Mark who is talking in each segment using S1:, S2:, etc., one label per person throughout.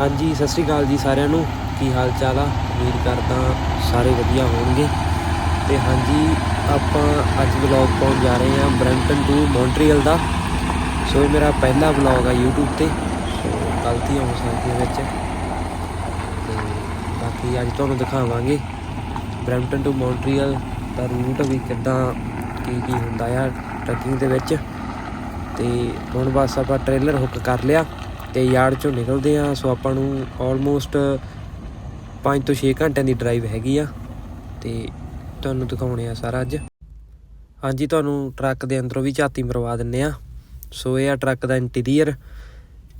S1: ਹਾਂਜੀ, ਸਤਿ ਸ਼੍ਰੀ ਅਕਾਲ ਜੀ ਸਾਰਿਆਂ ਨੂੰ। ਕੀ ਹਾਲ ਚਾਲ ਆ? ਉਮੀਦ ਕਰਦਾ ਸਾਰੇ ਵਧੀਆ ਹੋਣਗੇ। ਤੇ ਹਾਂਜੀ, ਆਪਾਂ ਅੱਜ ਵਲੌਗ ਪਾਉਣ ਜਾ ਰਹੇ ਹਾਂ ਬ੍ਰੈਂਟਨ ਟੂ ਮੌਂਟਰੀਅਲ ਦਾ। ਸੋ ਇਹ ਮੇਰਾ ਪਹਿਲਾ ਵਲੌਗ ਆ YouTube ਤੇ। ਗਲਤੀਆਂ ਹੋ ਸਕਦੀਆਂ ਵਿੱਚ। ਤੇ ਬਾਕੀ ਅੱਜ ਤੁਹਾਨੂੰ ਦਿਖਾਵਾਂਗੇ ਬ੍ਰੈਂਟਨ ਟੂ ਮੌਂਟਰੀਅਲ ਦਾ ਰੂਟ ਵੀ ਕਿੱਦਾਂ, ਕੀ ਕੀ ਹੁੰਦਾ ਆ ਟਰੈਕਿੰਗ ਦੇ ਵਿੱਚ। ਤੇ ਹੁਣ ਬਸ ਆਪਾਂ ਟ੍ਰੇਲਰ ਹੁੱਕ ਕਰ ਲਿਆ। ਤੇ ਯਾਰਡ ਚੋਂ ਨਿਕਲਦੇ ਆ ਸੋ ਆਪਾਂ ਨੂੰ ਆਲਮੋਸਟ 5 ਤੋਂ 6 ਘੰਟਿਆਂ ਦੀ ਡਰਾਈਵ ਹੈਗੀ ਆ ਤੇ ਤੁਹਾਨੂੰ ਦਿਖਾਉਣੇ ਆ ਸਾਰਾ ਅੱਜ। ਹਾਂਜੀ, ਤੁਹਾਨੂੰ ਟਰੱਕ ਦੇ ਅੰਦਰੋਂ ਵੀ ਝਾਤੀ ਮਰਵਾ ਦਿੰਨੇ ਆ। ਸੋ ਇਹ ਆ ਟਰੱਕ ਦਾ ਇੰਟੀਰੀਅਰ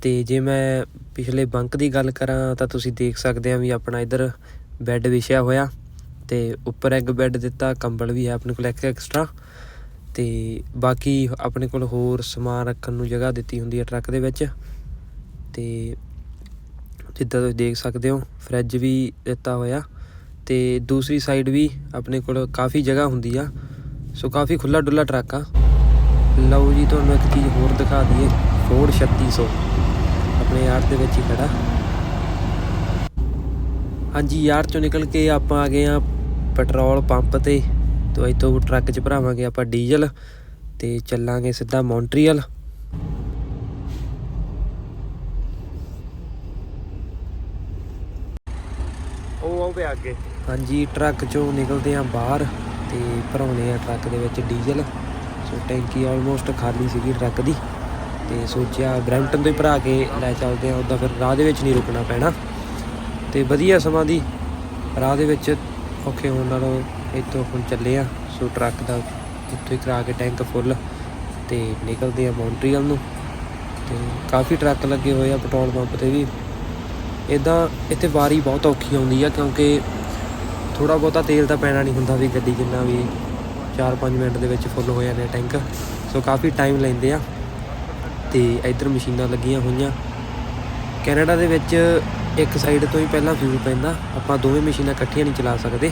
S1: ਤੇ ਜੇ ਮੈਂ ਪਿਛਲੇ ਬੰਕ ਦੀ ਗੱਲ ਕਰਾਂ ਤਾਂ ਤੁਸੀਂ ਦੇਖ ਸਕਦੇ ਆ ਵੀ ਆਪਣਾ ਇੱਧਰ ਬੈੱਡ ਵਿਛਿਆ ਹੋਇਆ ਤੇ ਉੱਪਰ ਇੱਕ ਬੈੱਡ ਦਿੱਤਾ, ਕੰਬਲ ਵੀ ਹੈ ਆਪਣੇ ਕੋਲ ਇੱਕ ਐਕਸਟਰਾ ਤੇ ਬਾਕੀ ਆਪਣੇ ਕੋਲ ਹੋਰ ਸਮਾਨ ਰੱਖਣ ਨੂੰ ਜਗ੍ਹਾ ਦਿੱਤੀ ਹੁੰਦੀ ਹੈ ਟਰੱਕ ਦੇ ਵਿੱਚ। ਅਤੇ ਜਿੱਦਾਂ ਤੁਸੀਂ ਦੇਖ ਸਕਦੇ ਹੋ ਫਰਿੱਜ ਵੀ ਦਿੱਤਾ ਹੋਇਆ ਅਤੇ ਦੂਸਰੀ ਸਾਈਡ ਵੀ ਆਪਣੇ ਕੋਲ ਕਾਫੀ ਜਗ੍ਹਾ ਹੁੰਦੀ ਆ। ਸੋ ਕਾਫੀ ਖੁੱਲਾ ਡੁੱਲਾ ਟਰੱਕ ਆ। ਲਓ ਜੀ, ਤੁਹਾਨੂੰ ਇੱਕ ਚੀਜ਼ ਹੋਰ ਦਿਖਾ ਦਈਏ ਫੋਰਡ 3600 ਆਪਣੇ ਯਾਰ ਦੇ ਵਿੱਚ ਹੀ ਖੜਾ। ਹਾਂਜੀ, ਯਾਰ ਚੋਂ ਨਿਕਲ ਕੇ ਆਪਾਂ ਆ ਗਏ ਆ ਪੈਟਰੋਲ ਪੰਪ ਤੇ। ਤੋਂ ਇੱਥੋਂ ਟਰੱਕ 'ਚ ਭਰਾਵਾਂਗੇ ਆਪਾਂ ਡੀਜ਼ਲ ਤੇ ਚੱਲਾਂਗੇ ਸਿੱਧਾ ਮੌਂਟਰੀਅਲ।
S2: ਅੱਗੇ।
S1: ਹਾਂਜੀ, ਟਰੱਕ 'ਚੋਂ ਨਿਕਲਦੇ ਆ ਬਾਹਰ ਤੇ ਭਰਾਉਣੇ ਆ ਟਰੱਕ ਦੇ ਵਿੱਚ ਡੀਜ਼ਲ। ਸੋ ਟੈਂਕੀ ਆਲਮੋਸਟ ਖਾਲੀ ਸੀਗੀ ਟਰੱਕ ਦੀ ਤੇ ਸੋਚਿਆ ਬ੍ਰੈਂਟਨ ਤੋਂ ਹੀ ਭਰਾ ਕੇ ਲੈ ਚੱਲਦੇ ਆ ਉੱਦਾਂ ਫਿਰ ਰਾਹ ਦੇ ਵਿੱਚ ਨਹੀਂ ਰੁਕਣਾ ਪੈਣਾ। ਤੇ ਵਧੀਆ ਸਮਾਂ ਦੀ ਰਾਹ ਦੇ ਵਿੱਚ ਔਖੇ ਹੋਣ ਨਾਲੋਂ ਇੱਥੋਂ ਹੁਣ ਚੱਲੇ ਆ ਸੋ ਟਰੱਕ ਦਾ ਇੱਥੋਂ ਹੀ ਕਰਾ ਕੇ ਟੈਂਕ ਫੁੱਲ ਤੇ ਨਿਕਲਦੇ ਆ ਮੌਂਟਰੀਅਲ ਨੂੰ। ਤੇ ਕਾਫੀ ਟਰੱਕ ਲੱਗੇ ਹੋਏ ਆ, ਪੈਟਰੋਲ ਪੰਪ ਤੇ ਵੀ। ਇੱਦਾਂ ਇੱਥੇ ਵਾਰੀ ਬਹੁਤ ਔਖੀ ਆਉਂਦੀ ਆ, ਕਿਉਂਕਿ ਥੋੜਾ ਬਹੁਤਾ ਤੇਲ ਤਾਂ ਪੈਣਾ ਨਹੀਂ ਹੁੰਦਾ ਵੀ ਗੱਡੀ ਜਿੰਨਾ ਵੀ 4-5 ਮਿੰਟ ਦੇ ਵਿੱਚ ਫੁੱਲ ਹੋ ਜਾਂਦੇ ਟੈਂਕ ਸੋ ਕਾਫੀ ਟਾਈਮ ਲੈਂਦੇ ਆ ਤੇ ਇੱਧਰ ਮਸ਼ੀਨਾਂ ਲੱਗੀਆਂ ਹੋਈਆਂ। ਕੈਨੇਡਾ ਦੇ ਵਿੱਚ ਇੱਕ ਸਾਈਡ ਤੋਂ ਹੀ ਪਹਿਲਾਂ ਫਿਊਲ ਪੈਂਦਾ, ਆਪਾਂ ਦੋਵੇਂ ਮਸ਼ੀਨਾਂ ਇਕੱਠੀਆਂ ਨਹੀਂ ਚਲਾ ਸਕਦੇ।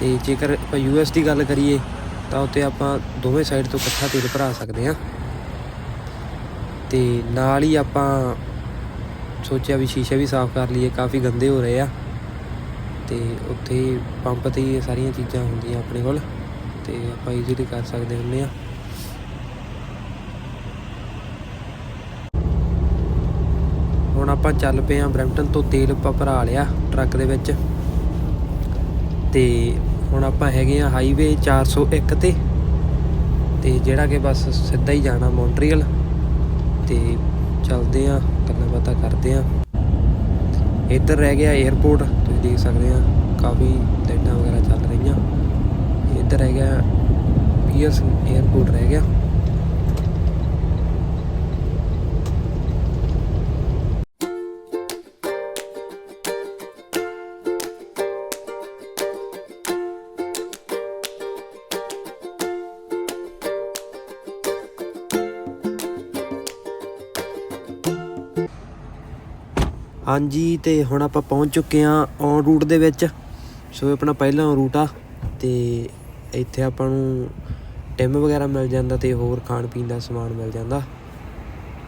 S1: ਤੇ ਜੇਕਰ ਆਪਾਂ ਯੂਐਸ ਦੀ ਗੱਲ ਕਰੀਏ, ਤਾਂ ਉੱਤੇ ਆਪਾਂ ਦੋਵੇਂ ਸਾਈਡ ਤੋਂ ਇਕੱਠਾ ਤੇਲ ਭਰਾ ਸਕਦੇ ਆ। ਤੇ ਨਾਲ ਹੀ ਆਪਾਂ ਸੋਚਿਆ ਵੀ ਸ਼ੀਸ਼ੇ ਵੀ ਸਾਫ਼ ਕਰ ਲਈਏ, ਕਾਫੀ ਗੰਦੇ ਹੋ ਰਹੇ ਆ। ਤੇ ਉੱਥੇ ਪੰਪ ਤੇ ਹੀ ਇਹ ਸਾਰੀਆਂ ਚੀਜ਼ਾਂ ਹੁੰਦੀਆਂ ਆਪਣੇ ਕੋਲ, ਤੇ ਆਪਾਂ ਈਜ਼ੀਲੀ ਕਰ ਸਕਦੇ ਹੁੰਦੇ ਆ। ਹੁਣ ਆਪਾਂ ਚੱਲ ਪਏ ਆ ਬ੍ਰੈਂਪਟਨ ਤੋਂ ਤੇਲ ਆਪਾਂ ਭਰਾ ਲਿਆ ਟਰੱਕ ਦੇ ਵਿੱਚ। ਤੇ ਹੁਣ ਆਪਾਂ ਹੈਗੇ ਆ ਹਾਈਵੇ 401 ਤੇ ਤੇ ਜਿਹੜਾ ਕਿ ਬਸ ਸਿੱਧਾ ਹੀ ਜਾਣਾ ਮੌਂਟਰੀਅਲ। ਤੇ ਚੱਲਦੇ ਆ ਗੱਲਾਂ ਬਾਤਾਂ ਕਰਦੇ ਆ ਇੱਧਰ ਰਹਿ ਗਿਆ 에어ਪੋਰਟ ਤੁਸੀਂ ਦੇਖ ਸਕਦੇ ਆ ਕਾਫੀ ਲਾਈਟਾਂ ਵਗੈਰਾ ਚੱਲ ਰਹੀਆਂ। ਇੱਧਰ ਰਹਿ ਗਿਆ ਪੀਅਰਸ 에어ਪੋਰਟ ਰਹਿ ਗਿਆ। ਹਾਂਜੀ, ਤੇ ਹੁਣ ਆਪਾਂ ਪਹੁੰਚ ਚੁੱਕੇ ਆ ਔਨ ਰੂਟ ਦੇ ਵਿੱਚ। ਸੋ ਆਪਣਾ ਪਹਿਲਾ ਰੂਟ ਆ, ਤੇ ਇੱਥੇ ਆਪਾਂ ਨੂੰ ਟਿਮ ਵਗੈਰਾ ਮਿਲ ਜਾਂਦਾ ਤੇ ਹੋਰ ਖਾਣ ਪੀਣ ਦਾ ਸਮਾਨ ਮਿਲ ਜਾਂਦਾ।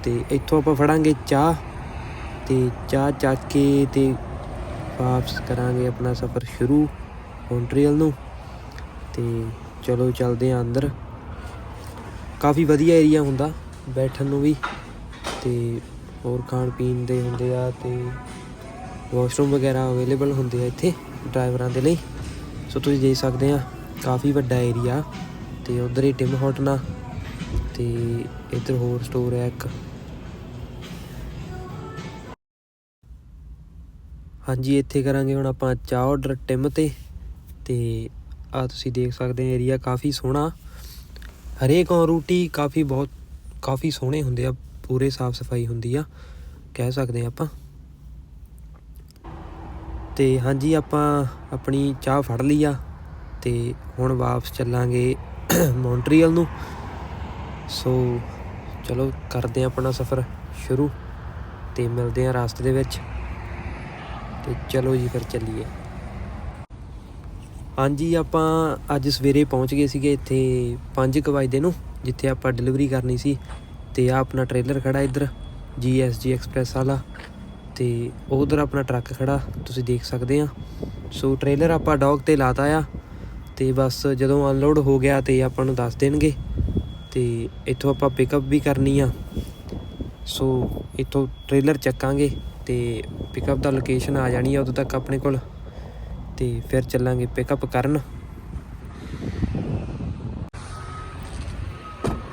S1: ਤੇ ਇੱਥੋਂ ਆਪਾਂ ਫੜਾਂਗੇ ਚਾਹ, ਤੇ ਚਾਹ ਚੱਕ ਕੇ ਤੇ ਵਾਪਸ ਕਰਾਂਗੇ ਆਪਣਾ ਸਫ਼ਰ ਸ਼ੁਰੂ ਮੌਂਟਰੀਅਲ ਨੂੰ। ਤੇ ਚਲੋ, ਚੱਲਦੇ ਆ ਅੰਦਰ। ਕਾਫੀ ਵਧੀਆ ਏਰੀਆ ਹੁੰਦਾ ਬੈਠਣ ਨੂੰ ਵੀ, ਤੇ ਹੋਰ ਖਾਣ ਪੀਣ ਦੇ ਹੁੰਦੇ ਆ ਤੇ ਵਾਸ਼ਰੂਮ ਵਗੈਰਾ ਅਵੇਲੇਬਲ ਹੁੰਦੇ ਆ ਇੱਥੇ ਡਰਾਈਵਰਾਂ ਦੇ ਲਈ। ਸੋ ਤੁਸੀਂ ਦੇਖ ਸਕਦੇ ਆ, ਕਾਫੀ ਵੱਡਾ ਏਰੀਆ ਤੇ ਉਧਰ ਹੀ ਟਿਮ ਹੋਟਨਾ ਤੇ ਇੱਧਰ ਹੋਰ ਸਟੋਰ ਹੈ ਇੱਕ। ਹਾਂਜੀ, ਇੱਥੇ ਕਰਾਂਗੇ ਹੁਣ ਆਪਾਂ ਚਾਹ ਆਰਡਰ ਟਿਮ ਤੇ ਤੇ ਆ ਤੁਸੀਂ ਦੇਖ ਸਕਦੇ ਆ ਏਰੀਆ ਕਾਫੀ ਸੋਹਣਾ। ਹਰੇਕ ਰੂਟੀ ਕਾਫੀ ਬਹੁਤ, ਕਾਫੀ ਸੋਹਣੇ ਹੁੰਦੇ ਆ। ਪੂਰੇ ਸਾਫ਼ ਸਫ਼ਾਈ ਹੁੰਦੀ ਆ, ਕਹਿ ਸਕਦੇ ਆ ਆਪਾਂ। ਤੇ ਹਾਂਜੀ, ਆਪਾਂ ਆਪਣੀ ਚਾਹ ਫੜ ਲਈ ਆ, ਤੇ ਹੁਣ ਵਾਪਸ ਚੱਲਾਂਗੇ ਮੌਂਟਰੀਅਲ ਨੂੰ। ਸੋ ਚਲੋ ਕਰਦੇ ਆ ਆਪਣਾ ਸਫ਼ਰ ਸ਼ੁਰੂ ਤੇ ਮਿਲਦੇ ਆ ਰਾਸਤੇ ਦੇ ਵਿੱਚ। ਤੇ ਚਲੋ ਜੀ, ਫਿਰ ਚੱਲੀਏ। ਹਾਂਜੀ, ਆਪਾਂ ਅੱਜ ਸਵੇਰੇ ਪਹੁੰਚ ਗਏ ਸੀਗੇ ਇੱਥੇ 5 ਵਜੇ ਨੂੰ, ਜਿੱਥੇ ਆਪਾਂ ਡਿਲੀਵਰੀ ਕਰਨੀ ਸੀ। ਤੇ ਆ ਆਪਣਾ ਟ੍ਰੇਲਰ ਖੜਾ ਇੱਧਰ GSG ਐਕਸਪ੍ਰੈਸ ਵਾਲਾ। ਤੇ ਉਧਰ ਆਪਣਾ ਟਰੱਕ ਖੜਾ, ਤੁਸੀਂ ਦੇਖ ਸਕਦੇ ਆ। ਸੋ ਟ੍ਰੇਲਰ ਆਪਾਂ ਡੌਗ ਤੇ ਲਾਤਾ ਆ। ਤੇ ਬਸ ਜਦੋਂ ਅਨਲੋਡ ਹੋ ਗਿਆ ਤੇ ਆਪਾਂ ਨੂੰ ਦੱਸ ਦੇਣਗੇ। ਤੇ ਇੱਥੋਂ ਆਪਾਂ ਪਿਕਅਪ ਵੀ ਕਰਨੀ ਆ। ਸੋ ਇੱਥੋਂ ਟ੍ਰੇਲਰ ਚੱਕਾਂਗੇ ਤੇ ਪਿਕਅਪ ਦਾ ਲੋਕੇਸ਼ਨ ਆ ਜਾਣੀ ਆ ਉਦੋਂ ਤੱਕ ਆਪਣੇ ਕੋਲ। ਤੇ ਫਿਰ ਚੱਲਾਂਗੇ ਪਿਕਅਪ ਕਰਨ।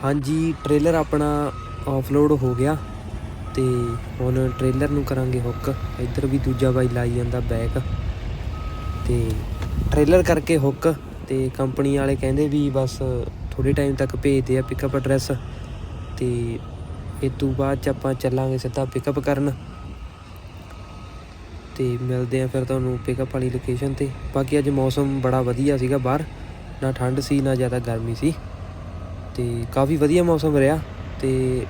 S1: ਹਾਂਜੀ ਟ੍ਰੇਲਰ ਆਪਣਾ ਆਫਲੋਡ ਹੋ ਗਿਆ ਤੇ ਹੁਣ ਟ੍ਰੇਲਰ ਨੂੰ ਕਰਾਂਗੇ ਹੁੱਕ ਇੱਧਰ ਵੀ ਦੂਜਾ ਬਾਈ ਲਾਈ ਜਾਂਦਾ ਬੈਕ ਤੇ ਟ੍ਰੇਲਰ ਕਰਕੇ ਹੁੱਕ ਤੇ ਕੰਪਨੀ ਵਾਲੇ ਕਹਿੰਦੇ ਵੀ ਬਸ ਥੋੜੇ ਟਾਈਮ ਤੱਕ ਭੇਜਦੇ ਆ ਪਿਕਅਪ ਐਡਰੈਸ ਤੇ ਇਹ ਤੋਂ ਬਾਅਦ ਚ ਆਪਾਂ ਚੱਲਾਂਗੇ ਸਿੱਧਾ ਪਿਕਅਪ ਕਰਨ। ਤੇ ਮਿਲਦੇ ਆ ਫਿਰ ਤੁਹਾਨੂੰ ਪਿਕਅਪ ਵਾਲੀ ਲੋਕੇਸ਼ਨ ਤੇ। ਬਾਕੀ ਅੱਜ ਮੌਸਮ ਬੜਾ ਵਧੀਆ ਸੀਗਾ ਬਾਹਰ, ਨਾ ਠੰਡ ਸੀ, ਨਾ ਜ਼ਿਆਦਾ ਗਰਮੀ ਸੀ। ਤੇ ਕਾਫੀ ਵਧੀਆ ਮੌਸਮ ਰਿਹਾ ਤੇ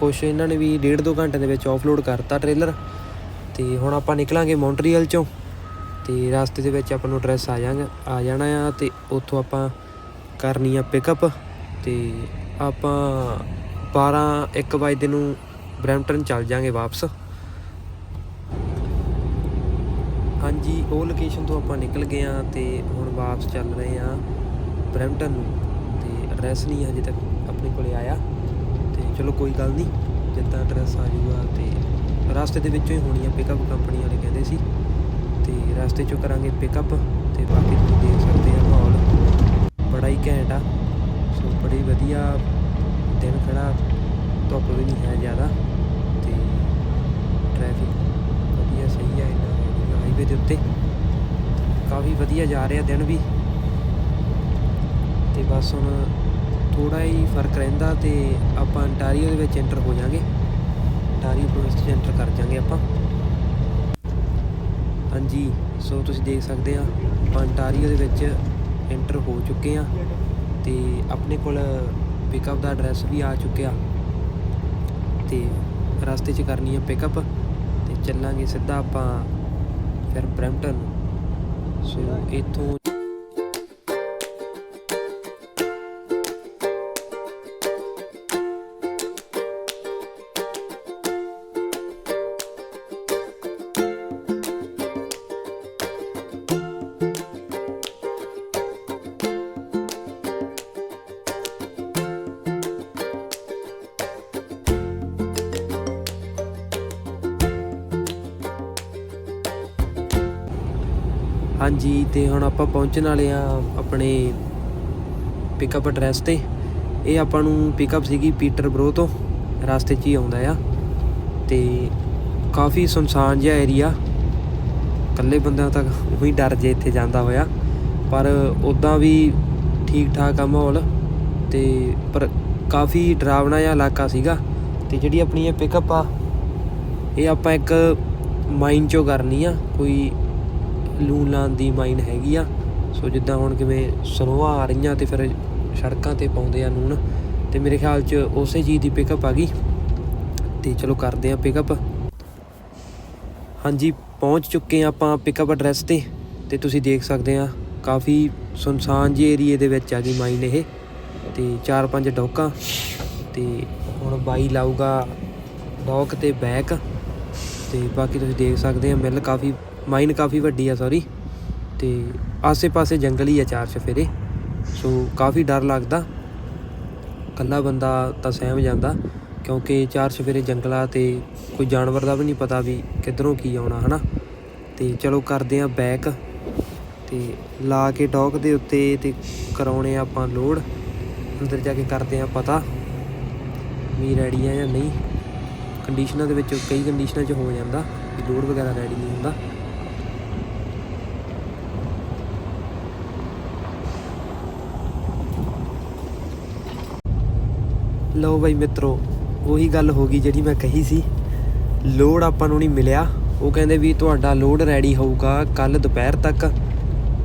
S1: ਕੁਛ ਇਹਨਾਂ ਨੇ ਵੀ ਡੇਢ ਦੋ ਘੰਟੇ ਦੇ ਵਿੱਚ ਆਫਲੋਡ ਕਰਤਾ ਟ੍ਰੇਲਰ ਤੇ ਹੁਣ ਆਪਾਂ ਨਿਕਲਾਂਗੇ ਮੌਂਟਰੀਅਲ ਚੋਂ ਤੇ ਰਸਤੇ ਦੇ ਵਿੱਚ ਆਪਾਂ ਨੂੰ ਐਡਰੈਸ ਆ ਜਾਣਾ ਆ ਜਾਣਾ ਆ ਤੇ ਉੱਥੋਂ ਆਪਾਂ ਕਰਨੀ ਆ ਪਿਕਅਪ ਤੇ ਆਪਾਂ 12 1 ਵਜੇ ਨੂੰ ਬਰੈਂਪਟਨ ਚੱਲ ਜਾਾਂਗੇ ਵਾਪਸ। ਹਾਂਜੀ, ਉਹ ਲੋਕੇਸ਼ਨ ਤੋਂ ਆਪਾਂ ਨਿਕਲ ਗਏ ਆ ਤੇ ਹੁਣ ਵਾਪਸ ਚੱਲ ਰਹੇ ਆ ਬਰੈਂਪਟਨ ਨੂੰ। ਐਡਰੈਸ ਨਹੀਂ ਹਜੇ ਤੱਕ ਆਪਣੇ ਕੋਲੇ ਆਇਆ। ਤੇ ਚਲੋ ਕੋਈ ਗੱਲ ਨਹੀਂ, ਜਿੱਦਾਂ ਐਡਰੈਸ ਆ ਜਾਊਗਾ ਤੇ ਰਸਤੇ ਦੇ ਵਿੱਚੋਂ ਹੀ ਹੋਣੀ ਆ ਪਿਕਅਪ ਕੰਪਨੀ ਵਾਲੇ ਕਹਿੰਦੇ ਸੀ। ਤੇ ਰਸਤੇ ਚੋਂ ਕਰਾਂਗੇ ਪਿਕਅਪ ਤੇ ਬਾਕੀ ਤੁਸੀਂ ਦੇਖ ਸਕਦੇ ਆ ਮਾਹੌਲ। ਬੜਾ ਹੀ ਘੈਂਟ ਆ। ਸੋ ਬੜੀ ਵਧੀਆ ਦਿਨ ਖੜਾ, ਧੁੱਪ ਵੀ ਨਹੀਂ ਹੈ ਜ਼ਿਆਦਾ। ਤੇ ਟ੍ਰੈਫਿਕ ਵਧੀਆ ਸਹੀ ਆ ਇਹਨਾਂ ਹਾਈਵੇ ਦੇ ਉੱਤੇ। ਕਾਫੀ ਵਧੀਆ ਜਾ ਰਿਹਾ ਦਿਨ ਵੀ। ਤੇ ਬਸ ਹੁਣ ਥੋੜਾ ਹੀ ਫ਼ਰਕ ਰਹਿੰਦਾ ਤੇ ਆਪਾਂ ਅੰਟਾਰੀਓ ਦੇ ਵਿੱਚ ਐਂਟਰ ਹੋ ਜਾਾਂਗੇ ਅੰਟਾਰੀਓ ਪ੍ਰੋਵਿੰਸ 'ਚ ਐਂਟਰ ਕਰ ਜਾਾਂਗੇ ਆਪਾਂ। ਹਾਂਜੀ, ਸੋ ਤੁਸੀਂ ਦੇਖ ਸਕਦੇ ਆ, ਆਪਾਂ ਅੰਟਾਰੀਓ ਦੇ ਵਿੱਚ ਐਂਟਰ ਹੋ ਚੁੱਕੇ ਆ ਤੇ ਆਪਣੇ ਕੋਲ ਪਿਕਅਪ ਦਾ ਐਡਰੈਸ ਵੀ ਆ ਚੁੱਕਿਆ। ਤੇ ਰਸਤੇ 'ਚ ਕਰਨੀ ਆ ਪਿਕਅਪ ਤੇ ਚੱਲਾਂਗੇ ਸਿੱਧਾ ਆਪਾਂ ਫਿਰ ਬਰੈਂਪਟਨ। ਸੋ ਇੱਥੋਂ ਹਾਂਜੀ, ਤੇ ਹੁਣ ਆਪਾਂ ਪਹੁੰਚਣ ਵਾਲੇ ਆ ਆਪਣੇ ਪਿਕਅਪ ਐਡਰੈਸ ਤੇ। ਇਹ ਆਪਾਂ ਨੂੰ ਪਿਕਅਪ ਸੀਗੀ ਪੀਟਰ ਬਰੋ ਤੋਂ, ਰਸਤੇ 'ਚ ਹੀ ਆਉਂਦਾ ਆ। ਤੇ ਕਾਫੀ ਸੁਨਸਾਨ ਜਿਹਾ ਏਰੀਆ ਇਕੱਲੇ ਬੰਦਿਆਂ ਤੱਕ ਉਹੀ ਡਰ ਜੇ ਇੱਥੇ ਜਾਂਦਾ ਹੋਇਆ। ਪਰ ਉਦਾਂ ਵੀ ਠੀਕ ਠਾਕ ਆ ਮਾਹੌਲ। ਤੇ ਪਰ ਕਾਫੀ ਡਰਾਵਣਾ ਜਿਹਾ ਇਲਾਕਾ ਸੀਗਾ। ਤੇ ਜਿਹੜੀ ਆਪਣੀ ਇਹ ਪਿਕਅਪ ਆ, ਇਹ ਆਪਾਂ ਇੱਕ ਮਾਈਨ ਚੋਂ ਕਰਨੀ ਆ। ਕੋਈ ਲੂਣ ਲਾਉਣ ਦੀ ਮਾਈਨ ਹੈਗੀ ਆ। ਸੋ ਜਿੱਦਾਂ ਹੁਣ ਕਿਵੇਂ ਸਨੋਆਂ ਆ ਰਹੀਆਂ ਤੇ ਫਿਰ ਸੜਕਾਂ ਤੇ ਪਾਉਂਦੇ ਆ ਨੂਨ ਤੇ ਮੇਰੇ ਖਿਆਲ 'ਚ ਉਸੇ ਚੀਜ਼ ਦੀ ਪਿਕਅਪ ਆ ਗਈ। ਤੇ ਚਲੋ ਕਰਦੇ ਆ ਪਿਕਅਪ ਹਾਂਜੀ, ਪਹੁੰਚ ਚੁੱਕੇ ਆ ਆਪਾਂ ਪਿਕਅਪ ਐਡਰੈਸ ਤੇ। ਤੇ ਤੁਸੀਂ ਦੇਖ ਸਕਦੇ ਆ, ਕਾਫੀ ਸੁਨਸਾਨ ਜਿਹੇ ਏਰੀਏ ਦੇ ਵਿੱਚ ਆ ਗਈ ਮਾਈਨ ਇਹ। ਤੇ ਚਾਰ ਪੰਜ ਡੌਕਾਂ। ਤੇ ਹੁਣ ਬਾਈ ਲਾਊਗਾ ਡੌਕ ਤੇ ਬੈਕ। ਤੇ ਬਾਕੀ ਤੁਸੀਂ ਦੇਖ ਸਕਦੇ ਆ, ਮਿਲ ਕਾਫੀ ਮਾਈਨ ਕਾਫੀ ਵੱਡੀ ਆ ਸੌਰੀ ਤੇ ਆਸੇ-ਪਾਸੇ ਜੰਗਲ ਹੀ ਆ ਚਾਰ ਚਫੇਰੇ। ਸੋ ਕਾਫੀ ਡਰ ਲੱਗਦਾ। ਕੱਲਾ ਬੰਦਾ ਤਾਂ ਸਹਿਮ ਜਾਂਦਾ, ਕਿਉਂਕਿ ਚਾਰ ਚਫੇਰੇ ਜੰਗਲਾ ਤੇ ਕੋਈ ਜਾਨਵਰ ਦਾ ਵੀ ਨਹੀਂ ਪਤਾ ਵੀ ਕਿੱਧਰੋਂ ਕੀ ਆਉਣਾ, ਹਨਾ? ਤੇ ਚਲੋ ਕਰਦੇ ਆ ਬੈਕ ਤੇ ਲਾ ਕੇ ਡੌਕ ਦੇ ਉੱਤੇ ਤੇ ਕਰਾਉਣੇ ਆਪਾਂ ਲੋਡ ਅੰਦਰ ਜਾ ਕੇ ਕਰਦੇ ਆ ਪਤਾ ਵੀ ਰੈਡੀ ਆ ਜਾਂ ਨਹੀਂ। ਕੰਡੀਸ਼ਨਾਂ ਦੇ ਵਿੱਚ ਕਈ ਕੰਡੀਸ਼ਨਾਂ 'ਚ ਹੋ ਜਾਂਦਾ, ਵੀ ਲੋਡ ਵਗੈਰਾ ਰੈਡੀ ਨਹੀਂ ਹੁੰਦਾ। ਲਓ ਬਾਈ ਮਿੱਤਰੋ, ਉਹੀ ਗੱਲ ਹੋ ਗਈ ਜਿਹੜੀ ਮੈਂ ਕਹੀ ਸੀ। ਲੋਡ ਆਪਾਂ ਨੂੰ ਨਹੀਂ ਮਿਲਿਆ। ਉਹ ਕਹਿੰਦੇ ਵੀ ਤੁਹਾਡਾ ਲੋਡ ਰੈਡੀ ਹੋਊਗਾ ਕੱਲ ਦੁਪਹਿਰ ਤੱਕ।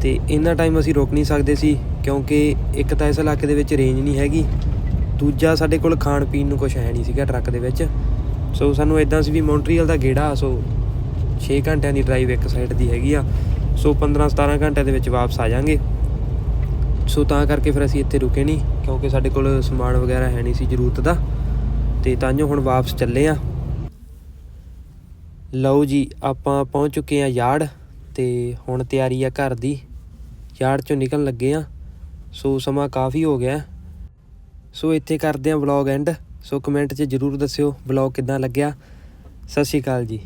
S1: ਤੇ ਇੰਨਾ ਟਾਈਮ ਅਸੀਂ ਰੋਕ ਨਹੀਂ ਸਕਦੇ ਸੀ, ਕਿਉਂਕਿ ਇੱਕ ਤਾਂ ਇਸ ਇਲਾਕੇ ਦੇ ਵਿੱਚ ਰੇਂਜ ਨਹੀਂ ਹੈਗੀ। ਦੂਜਾ ਸਾਡੇ ਕੋਲ ਖਾਣ ਪੀਣ ਨੂੰ ਕੁਝ ਹੈ ਨਹੀਂ ਸੀਗਾ ਟਰੱਕ ਦੇ ਵਿੱਚ। ਸੋ ਸਾਨੂੰ ਇਦਾਂ ਸੀ ਵੀ ਮੌਂਟਰੀਅਲ ਦਾ ਗੇੜਾ, ਸੋ 6 ਘੰਟਿਆਂ ਦੀ ਡਰਾਈਵ ਇੱਕ ਸਾਈਡ ਦੀ ਹੈਗੀ ਆ। ਸੋ 15 17 ਘੰਟਿਆਂ ਦੇ ਵਿੱਚ ਵਾਪਸ ਆ ਜਾਾਂਗੇ। ਸੋ ਤਾਂ ਕਰਕੇ ਫਿਰ ਅਸੀਂ ਇੱਥੇ ਰੁਕੇ ਨਹੀਂ, ਕਿਉਂਕਿ ਸਾਡੇ ਕੋਲ ਸਮਾਨ ਵਗੈਰਾ ਹੈ ਨਹੀਂ ਸੀ ਜ਼ਰੂਰਤ ਦਾ। ਤੇ ਤਾਂਜੋ ਹੁਣ ਵਾਪਸ ਚੱਲੇ ਆ। ਲਓ ਜੀ, ਆਪਾਂ ਪਹੁੰਚ ਚੁੱਕੇ ਆ ਯਾਰਡ, ਤੇ ਹੁਣ ਤਿਆਰੀ ਆ ਘਰ ਦੀ। ਯਾਰਡ ਚੋਂ ਨਿਕਲਣ ਲੱਗੇ ਆ, ਸੋ ਸਮਾਂ ਕਾਫੀ ਹੋ ਗਿਆ। ਸੋ ਇੱਥੇ ਕਰਦੇ ਆ ਵਲੌਗ ਐਂਡ ਸੋ ਕਮੈਂਟ 'ਚ ਜਰੂਰ ਦੱਸਿਓ ਵਲੌਗ ਕਿੱਦਾਂ ਲੱਗਿਆ। ਸਤਿ ਸ਼੍ਰੀ ਅਕਾਲ ਜੀ।